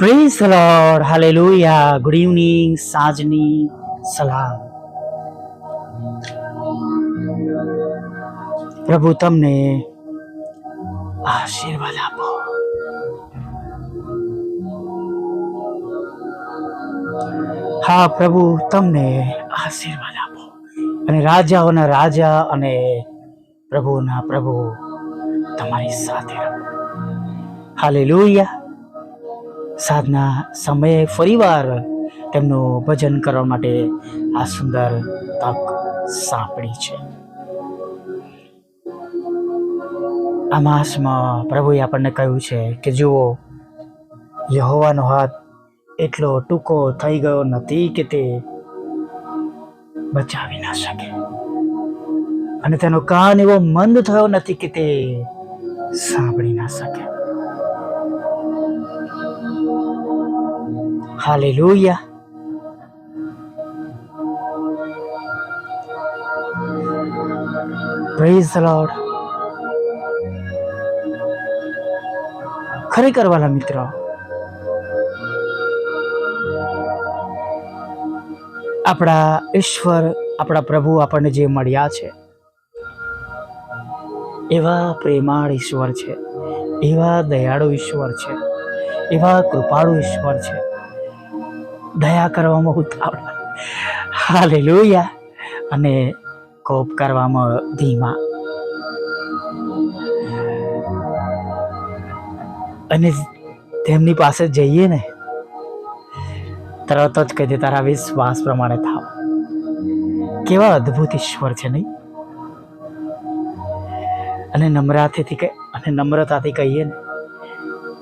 Praise Lord hallelujah good evening સાંજની સલામ પ્રભુ, તમને આશીર્વાદ આપો. હા, પ્રભુ, તમને આશીર્વાદ આપો. અને રાજાઓના રાજા અને પ્રભુના પ્રભુ તમારી સાથે રહો. હાલેલુયા સાધના સમયે ફરીવાર તેમનું ભજન કરવા માટે આ સુંદર તક સાંપડી છે. આ માસમાં પ્રભુએ આપણને કહ્યું છે કે જુઓ, યહોવાનો હાથ એટલો ટૂંકો થઈ ગયો નથી કે તે બચાવી ના શકે. અને તેનો કાન એવો મંદ થયો નથી કે તે સાંભળી ના શકે. હાલેલુયા પ્રેઝ લોર્ડ ખરેખર વાલા મિત્રો, આપણા ઈશ્વર, આપણા પ્રભુ આપણને જે મળ્યા છે, એવા પ્રેમાળ ઈશ્વર છે, એવા દયાળુ ઈશ્વર છે, એવા કૃપાળુ ઈશ્વર છે. દયા કરવામાં ઉતાવળ હાલેલુયા. અને કોપ કરવામાં ધીમા. અને તેમની પાસે જઈએ ને, તરત જ કહી દે, તારા વિશ્વાસ પ્રમાણે થાવ. કેવા અદ્ભુત ઈશ્વર છે નહીં? અને નમ્રતાથી કહે, અને નમ્રતાથી કહીએ ને,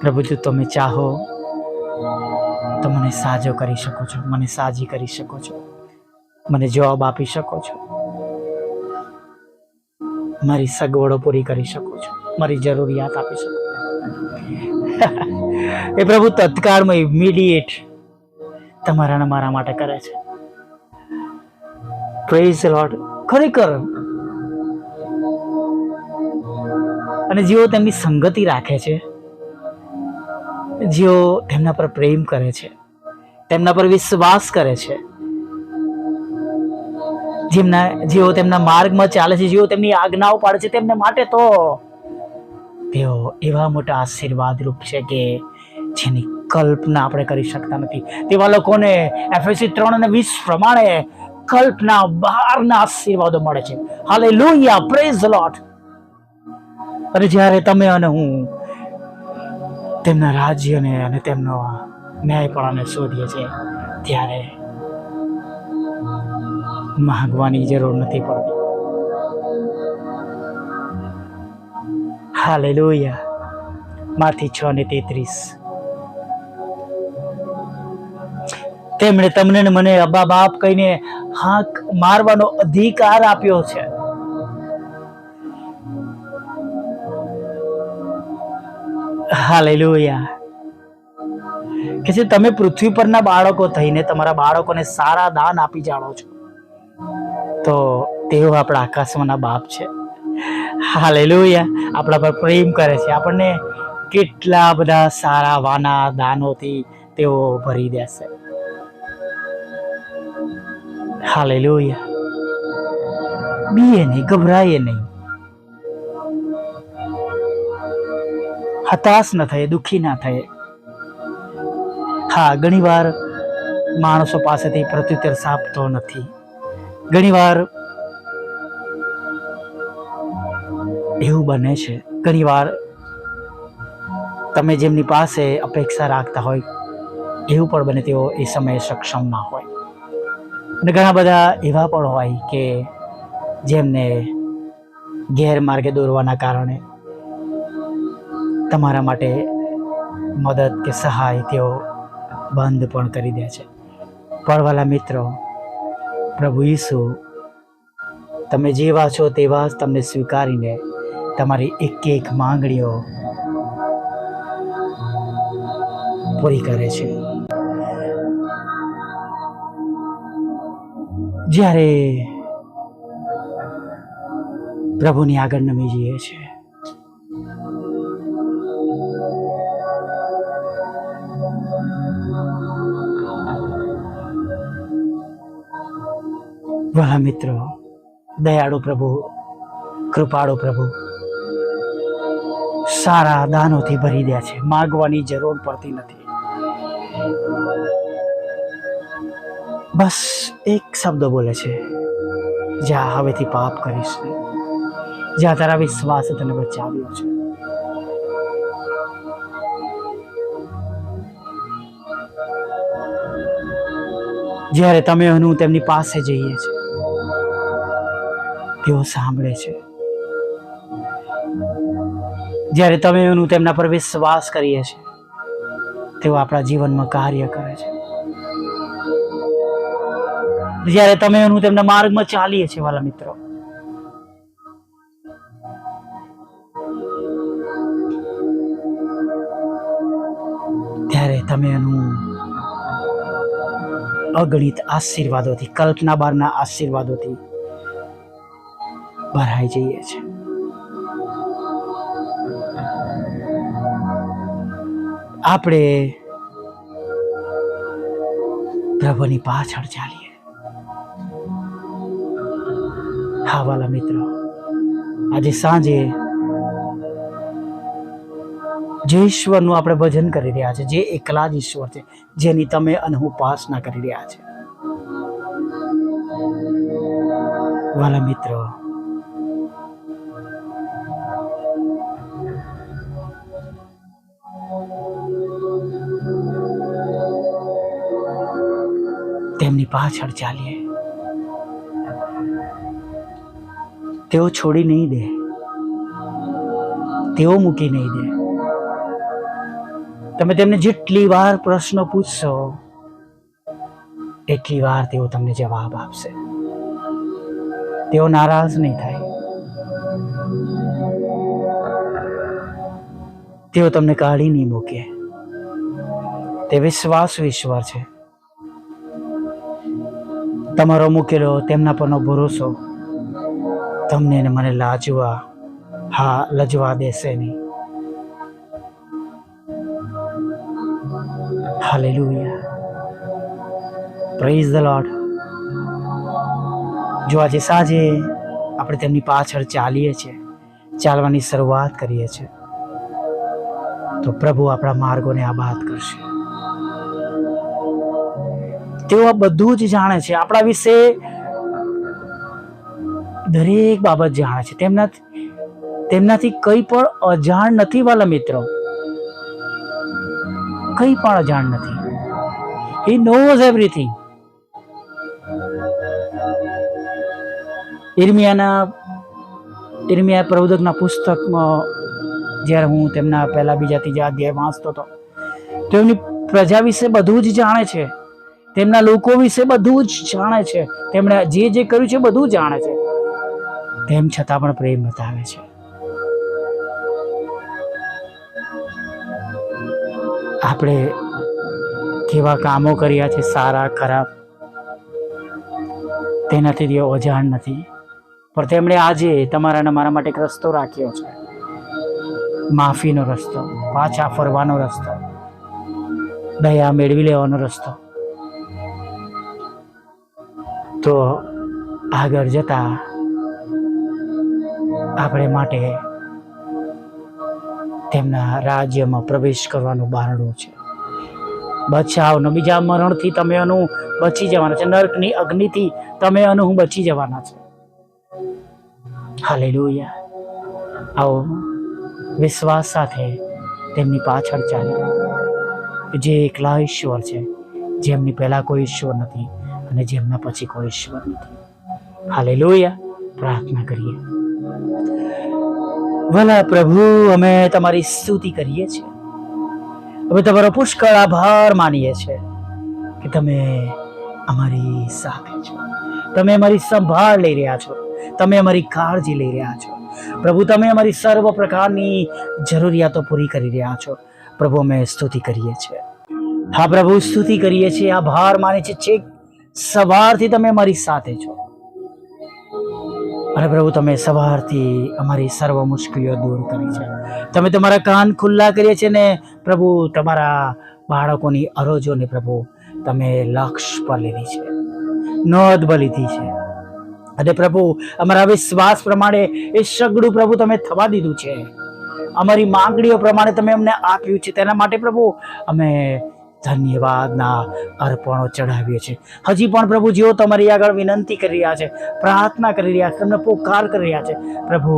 પ્રભુ જો, તમે ચાહો. તો મને સાજો કરી શકો છો, મને સાજી કરી શકો છો, મને જવાબ આપી શકો છો. મારી સગવડો પૂરી કરી શકો છો, મારી જરૂરિયાત આપી શકો એ પ્રભુ તત્કાળમાં ઇમિડિયેટ તમારા અને મારા માટે કરે છે. પ્રેઝ લોર્ડ ખરેખર. અને જેઓ તેમની સંગતિ રાખે છે જેઓ તેમના પર પ્રેમ કરે છે, તેમના પર વિશ્વાસ કરે છે, જેમના, જેઓ તેમના માર્ગમાં ચાલે છે, જેઓ તેમની આજ્ઞાઓ પાડે છે તેમને માટે તો તેઓ એવા મોટા આશીર્વાદ રૂપ છે કે જેની કલ્પના આપણે કરી શકતા નથી. તેવા લોકોને એફએસી ત્રણ અને વીસ પ્રમાણે કલ્પના બહારના આશીર્વાદો મળે છે. હાલે લોહિયા પ્રેઝ લોટ અને જ્યારે તમે અને હું તેમના રાજ્યને અને તેમનો ન્યાયપણાને શોધીએ છીએ. ત્યારે માગવાની જરૂર નથી પડતી. હાલેલુયા. માંથી છ ને તેત્રીસ. તેમણે તમને મને અબા બાપ કહીને હાક મારવાનો અધિકાર આપ્યો છે. હાલેલુયા. કે જે તમે પૃથ્વી પરના બાળકો થઈને તમારા બાળકોને સારા દાન આપી જાણો છો. તો તેઓ આપણા આકાશમાંના બાપ છે. હાલેલુયા. આપણા પર પ્રેમ કરે છે. આપણને કેટલા બધા સારા વાના દાનોથી તેઓ ભરી દેશે. હાલેલુયા. બીએ નહીં, ગભરાઈએ નહીં. હતાશ ન થાય, દુઃખી ના થાય. હા, ઘણીવાર માણસો પાસેથી પ્રત્યુત્તર સાપતો નથી. ઘણીવાર એવું બને છે. ઘણીવાર તમે જેમની પાસે અપેક્ષા રાખતા હોય, એવું પણ બને તેઓ એ સમયે સક્ષમ ના હોય. અને ઘણા બધા એવા પણ હોય કે જેમને ગેરમાર્ગે દોરવાના કારણે તમારા માટે મદદ કે સહાય તેઓ બંધ પણ કરી દે છે. પડવાલા મિત્રો, પ્રભુ ઈસુ, તમે જેવા છો તેવા જ તમને સ્વીકારીને તમારી એક એક માંગણીઓ પૂરી કરે છે. જ્યારે પ્રભુની આગળ નમી જઈએ છીએ વાલા મિત્રો. દયાળુ પ્રભુ, કૃપાળુ પ્રભુ. સારા દાનોથી ભરી દે છે. માગવાની જરૂર પડતી નથી. બસ એક શબ્દ બોલે છે. જ્યાં હવેથી પાપ કરીશ જ્યાં તારા વિશ્વાસ તને બચાવ્યો છે. જ્યારે તમે હું તેમની પાસે જઈએ છીએ તેઓ સાંભળે છે. જ્યારે તમે એનું તેમના પર વિશ્વાસ કરીએ છીએ, તેઓ આપણા જીવનમાં કાર્ય કરે છે. જ્યારે તમે એનું તેમના માર્ગમાં ચાલીએ છીએ, વાલા મિત્રો, ત્યારે તમે એનું અગણિત આશીર્વાદોથી, કલ્પના બારના આશીર્વાદોથી ભરાઈ જઈએ છે. આપણે પ્રભુની પાછળ ચાલીએ. હા, વાલા મિત્રો, આજે સાંજે જે ઈશ્વરનું આપણે ભજન કરી રહ્યા છે, જે એકલા જ ઈશ્વર છે, જેની તમે અને હું ઉપાસના કરી રહ્યા છે. વાલા મિત્રો તેમની પાછળ ચાલીએ તેઓ છોડી નહીં દે તેઓ મૂકી નહીં દે તમે તેમને જેટલી વાર પ્રશ્ન પૂછશો એટલી વાર તેઓ તમને જવાબ આપશે તેઓ નારાજ નહીં થાય તેઓ તમને કાઢી નહીં મૂકે તે વિશ્વાસ ઈશ્વર છે તમારો મૂકેલો તેમના પરનો ભરોસો. તમને ને મને લાજવા, હા, લજવા દેશે નહીં. હાલેલુયા. પ્રેઝ ધ લોર્ડ જો આજે સાંજે આપણે તેમની પાછળ ચાલીએ છીએ, ચાલવાની શરૂઆત કરીએ છીએ, તો પ્રભુ આપણા માર્ગોને આબાદ કરશે. તેઓ બધું જ જાણે છે. આપણા વિશે દરેક બાબત જાણે છે. તેમના તેમનાથી કંઈ પણ અજાણ નથી વાલા મિત્રો. કંઈ પણ અજાણ નથી. હી નોઝ એવરીથિંગ ઇરમિયાના ઇર્મિયા પ્રબોધકના પુસ્તકમાં જ્યારે હું તેમના પહેલા બીજા ત્રીજા અધ્યાય વાંચતો હતો, તો એમની પ્રજા વિશે બધું જ જાણે છે. તેમના લોકો વિશે બધું જ જાણે છે. તેમણે જે જે કર્યું છે બધું જાણે છે. તેમ છતાં પણ પ્રેમ બતાવે છે. આપણે કેવા કામો કર્યા છે સારા, ખરાબ, તેનાથી તેઓ અજાણ નથી. પણ તેમણે આજે તમારાને મારા માટે એક રસ્તો રાખ્યો છે. માફીનો રસ્તો, પાછા ફરવાનો રસ્તો, દયા મેળવી લેવાનો રસ્તો. તો આગળ જતા આપણે માટે તેમના રાજ્યમાં પ્રવેશ કરવાનું બારણું છે. બચાવનો બીજા મરણથી તમે અનુ બચી જવાના છે. નર્કની અગ્નિથી તમે અનુ બચી જવાના છે. હાલેલુયા. આવો વિશ્વાસ સાથે તેમની પાછળ ચાલીએ જે એકલા ઈશ્વર છે, જેમની પહેલાં કોઈ ઈશ્વર નથી અને જેમના પછી કોઈ ઈશ્વર નથી. હાલેલુયા. પ્રાર્થના કરીએ. ભલા પ્રભુ, અમે તમારી સ્તુતિ કરીએ છીએ. અમે તમારો પુષ્કળ આભાર માનીએ છીએ કે તમે અમારી સાથે છો. તમે અમારી સંભાળ લઈ રહ્યા છો. તમે અમારી કાળજી લઈ રહ્યા છો. પ્રભુ, તમે અમારી સર્વ પ્રકારની જરૂરિયાતો પૂરી કરી રહ્યા છો. પ્રભુ, અમે સ્તુતિ કરીએ છીએ. હા પ્રભુ, સ્તુતિ કરીએ છીએ, આભાર માને છે છેક સવારથી તમે અમારી સાથે છો. અને પ્રભુ, તમે સવારથી અમારી સર્વ મુશ્કેલીઓ દૂર કરી છે. તમે તમારા કાન ખુલ્લા કરીએ છે ને પ્રભુ, તમારા બાળકોની અરજોને પ્રભુ, તમે લક્ષ પર લીધી છે. નોંધ લીધી છે. અને પ્રભુ, અમારા વિશ્વાસ પ્રમાણે એ સગડું પ્રભુ તમે થવા દીધું છે. અમારી માંગણીઓ પ્રમાણે તમે અમને આપ્યું છે. તેના માટે પ્રભુ, અમે ધન્યવાદના અર્પણો ચઢાવીએ છીએ. હજી પણ પ્રભુ જેઓ તમારી આગળ વિનંતી કરી રહ્યા છે, પ્રાર્થના કરી રહ્યા છે, તમને પોકાર કરી રહ્યા છે. પ્રભુ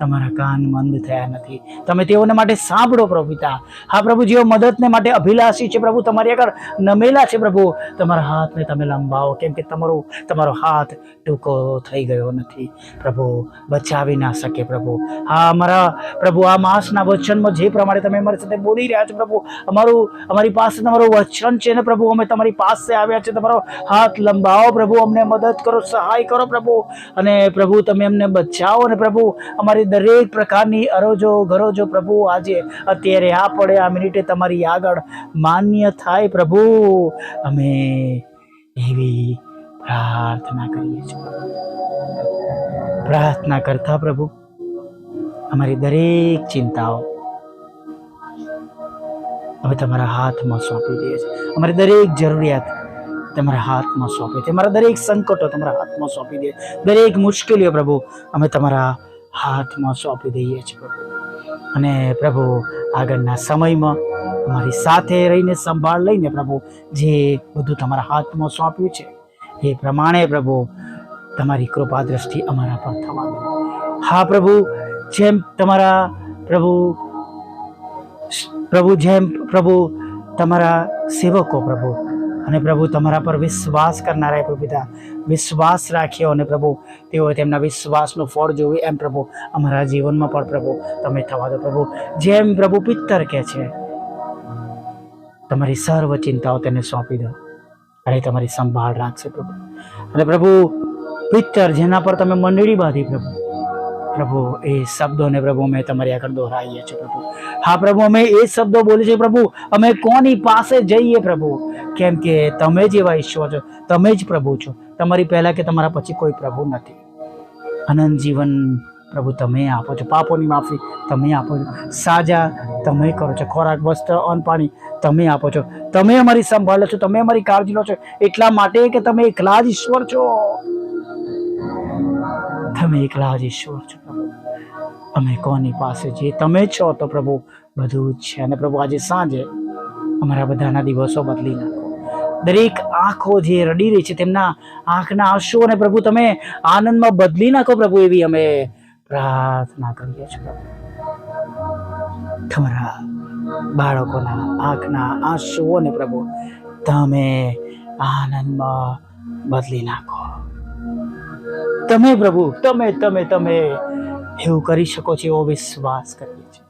તમારા કાન મંદ થયા નથી. તમે તેઓને માટે સાંભળો પ્રભુ પિતા. હા પ્રભુ, જેઓ મદદને માટે અભિલાષી છે પ્રભુ, તમારી આગળ નમેલા છે પ્રભુ. તમારા હાથને તમે લંબાવો, કેમ કે તમારો તમારો હાથ ટૂંકો થઈ ગયો નથી. પ્રભુ, બચાવી ના શકે પ્રભુ. હા અમારા પ્રભુ, આ માસના વચનમાં જે પ્રમાણે તમે અમારી સાથે બોલી રહ્યા છો પ્રભુ, અમારું, અમારી પાસે તમારું વચન છે ને પ્રભુ, અમે તમારી પાસે આવ્યા છે. તમારો હાથ લંબાવો પ્રભુ, અમને મદદ કરો, સહાય કરો પ્રભુ. અને પ્રભુ, તમે અમને બચાવો ને પ્રભુ, અમારી દરેક પ્રકારની અરોજો, ગરોજો પ્રભુ, આજે અત્યારે આ પડે, આ મિનિટે તમારી આગળ માન્ય થાય પ્રભુ. અમે એવી પ્રાર્થના કરીએ છીએ. પ્રાર્થના કરતા પ્રભુ, અમારી દરેક ચિંતાઓ અમે તમારા હાથમાં સોંપી દઈએ છીએ. અમારી દરેક જરૂરિયાત તમારા હાથમાં સોંપી છે અમારા દરેક સંકટો તમારા હાથમાં સોંપી દે દરેક મુશ્કેલીઓ પ્રભુ, અમે તમારા હાથમાં સોંપી દઈએ છીએ પ્રભુ. અને પ્રભુ, આગળના સમયમાં અમારી સાથે રહીને સંભાળ લઈને પ્રભુ, જે બધું તમારા હાથમાં સોંપ્યું છે, એ પ્રમાણે પ્રભુ, તમારી કૃપા દ્રષ્ટિ અમારા પર થવા દો. હા પ્રભુ, જેમ તમારા પ્રભુ પ્રભુ જેમ પ્રભુ તમારા સેવકો પ્રભુ, અને પ્રભુ તમારા પર વિશ્વાસ કરનારા પ્રભુ પિતા વિશ્વાસ રાખ્યો અને પ્રભુ, તેઓએ તેમના વિશ્વાસનું ફળ જોયું. એમ પ્રભુ, અમારા જીવનમાં પણ પ્રભુ, તમે થવા દો પ્રભુ. જેમ પ્રભુ પિત્તર કહે છે, તમારી સર્વ ચિંતાઓ તેને સોંપી દો અને તમારી સંભાળ રાખશે પ્રભુ. અને પ્રભુ, પિત્તર જેના પર તમે મંડળી બાંધી પ્રભુ પ્રભુ, એ શબ્દોને પ્રભુ અમે તમારી આગળ દોહરાઈએ છીએ પ્રભુ. હા, પ્રભુ, અમે એ શબ્દો બોલીએ છીએ પ્રભુ, અમે કોની પાસે જઈએ પ્રભુ? કેમ કે તમે જ એવા ઈશ્વર છો, તમે જ પ્રભુ છો. તમારી પહેલાં કે તમારા પછી કોઈ પ્રભુ નથી. અનંત જીવન પ્રભુ, તમે આપો છો. પાપોની માફી તમે આપો છો. સાજા તમે કરો છો. ખોરાક, વસ્ત્ર, અન્ન, પાણી તમે આપો છો. તમે અમારી સંભાળો છો. તમે અમારી કાળજી લો છો. એટલા માટે કે તમે એકલા જ ઈશ્વર છો. તમે એકલા જ ઈશ્વર છો પ્રભુ. અમે કોની પાસે છીએ તમે છો તો પ્રભુ, બધું જ છે. અને પ્રભુ, આજે સાંજે અમારા બધાના દિવસો બદલી નાખો. દરેક આંખો જે રડી રહી છે, તેમના આંખના આંસુઓને પ્રભુ, તમે આનંદમાં બદલી નાખો પ્રભુ એવી અમે પ્રાર્થના કરીએ છીએ તમારા બાળકોના આંખના આંસુઓને પ્રભુ, તમે આનંદમાં બદલી નાખો. તમે પ્રભુ, તમે તમે તમે એવું કરી શકો છો, એવો વિશ્વાસ કરીએ છીએ.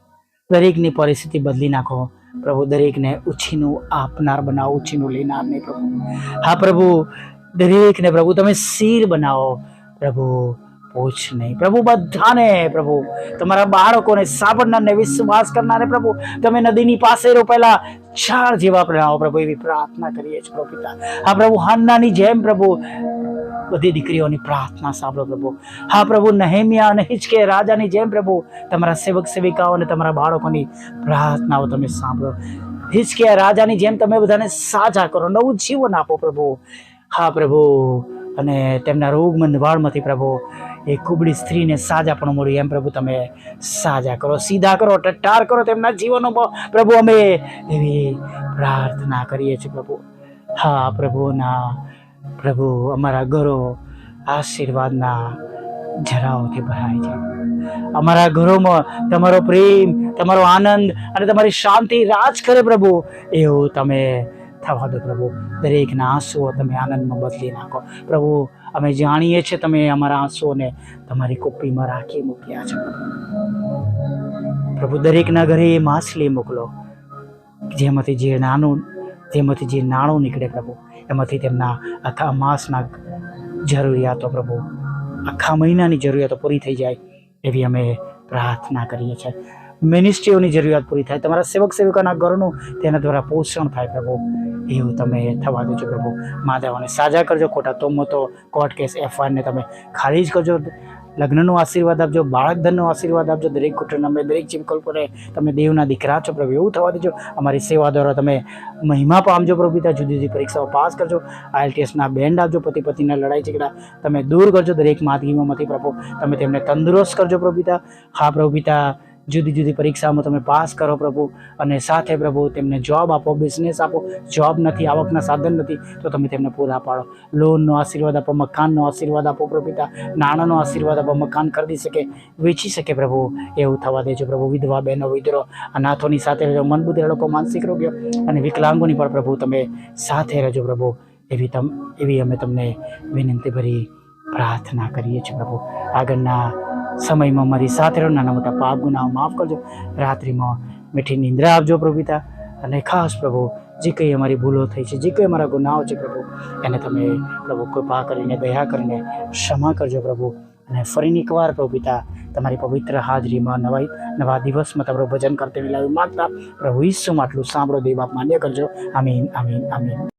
દરેકની પરિસ્થિતિ બદલી નાખો. પ્રભુ, દરેકને ઉછીનું આપનાર બનાવો, ઉછીનું લેનાર નહીં પ્રભુ. હા પ્રભુ, દરેકને પ્રભુ, તમે શીર બનાવો. પ્રભુ, પૂછ નહીં. પ્રભુ, બધાને પ્રભુ, તમારા બાળકોને, સાંભળનારને, વિશ્વાસ કરનારને પ્રભુ, તમે નદીની પાસે રોપેલા ઝાડ જેવા બનાવો પ્રભુ, એવી પ્રાર્થના કરીએ છીએ, પ્રભુ પિતા. હા પ્રભુ હાનનાની જેમ પ્રભુ બધી દીકરીઓની પ્રાર્થના સાંભળો પ્રભુ. હા પ્રભુ, નહેમિયા અને હિચકે રાજાની જેમ પ્રભુ, તમારા સેવક સેવિકાઓ અને તમારા બાળકોની પ્રાર્થનાઓ તમે સાંભળો. હિચકે રાજાની જેમ તમે બધાને સાજા કરો, નવું જીવન આપો પ્રભુ. હા પ્રભુ, અને તેમના રોગમંદ વાળમાંથી પ્રભુ એ કુબડી સ્ત્રીને સાજા પણ મળ્યું એમ પ્રભુ તમે સાજા કરો, સીધા કરો, ટટ્ટાર કરો તેમના જીવનો પ્રભુ અમે એવી પ્રાર્થના કરીએ છીએ પ્રભુ. હા પ્રભુના પ્રભુ અમારા ઘરો આશીર્વાદના જરાઓથી ભરાય છે. અમારા ઘરોમાં તમારો પ્રેમ, તમારો આનંદ અને તમારી શાંતિ રાજ કરે પ્રભુ. એવું તમે થવા દો પ્રભુ. દરેકના આંસુઓ તમે આનંદમાં બદલી નાખો. પ્રભુ, અમે જાણીએ છીએ તમે અમારા આંસુઓને તમારી કોપીમાં રાખી મૂક્યા છે. પ્રભુ, દરેકના ઘરે માછલી મોકલો. જેમાંથી જે નાનું જેમાંથી જે નાણું નીકળે પ્રભુ, એમાંથી તેમના આખા માસના જરૂરિયાતો પ્રભુ, આખા મહિનાની જરૂરિયાતો પૂરી થઈ જાય એવી અમે પ્રાર્થના કરીએ છીએ. મિનિસ્ટ્રીઓની જરૂરિયાત પૂરી થાય, તમારા સેવક સેવિકાના ઘરનું તેના દ્વારા પોષણ થાય પ્રભુ, એવું તમે થવા દેજો પ્રભુ. માધવને સાજા કરજો, ખોટા તોમતો કોર્ટ કેસ એફઆઈઆરને તમે ખારીજ કરજો. લગ્નનો આશીર્વાદ આપજો બાળક ધનનો આશીર્વાદ આપજો, દરેક કુટુંબ દરેક જીવકલ પર તમે દેવના દીકરા છો પ્રભુ, એવું થવા દેજો. અમારી સેવા દ્વારા તમે મહિમા પામજો પ્રભુ પિતા, જુદી જુદી પરીક્ષાઓ પાસ કરજો. આઈએલટીએસના બેન્ડ આપજો, પતિ પતિના લડાઈ ઝઘડા તમે દૂર કરજો દરેક માતગીમાંથી પ્રભુ. તમે તેમને તંદુરસ્ત કરજો પ્રભુ હા પ્રભુ જુદી જુદી પરીક્ષામાં તમે પાસ કરો પ્રભુ અને સાથે પ્રભુ તેમને જોબ આપો બિઝનેસ આપો. જોબ નથી, આવકના સાધન નથી, તો તમે તેમને પૂરા પાડો. લોનનો આશીર્વાદ આપો, મકાનનો આશીર્વાદ આપો પ્રભુ પિતા. નાણાંનો આશીર્વાદ આપો, મકાન ખરીદી શકે, વેચી શકે પ્રભુ. એવું થવા દેજો પ્રભુ, વિધવા બહેનો, વિધરો, અનાથોની સાથે રહેજો, મનબુદ્ધ લોકો માનસિક રોગ્યો અને વિકલાંગોની પણ પ્રભુ તમે સાથે રહેજો પ્રભુ. એવી તમ, એવી અમે તમને વિનંતી ભરી પ્રાર્થના કરીએ છીએ પ્રભુ. આગળના સમયમાં મારી સાથે રહો, નાના મોટા પાપ, ગુનાઓ માફ કરજો. રાત્રિમાં મીઠી નિંદ્રા આપજો પ્રભુ અને ખાસ પ્રભુ, જે કંઈ અમારી ભૂલો થઈ છે, જે કંઈ અમારા ગુનાઓ છે પ્રભુ, એને તમે પ્રભુ કૃપા કરીને, દયા કરીને ક્ષમા કરજો પ્રભુ. અને ફરીની એકવાર પ્રભુ તમારી પવિત્ર હાજરીમાં નવા નવા દિવસમાં તમારું ભજન કરતે લાવી માગતા પ્રભુ ઈસુમાં આટલું સાંભળો, દેવ માન્ય કરજો. આમીન આમીન આમીન.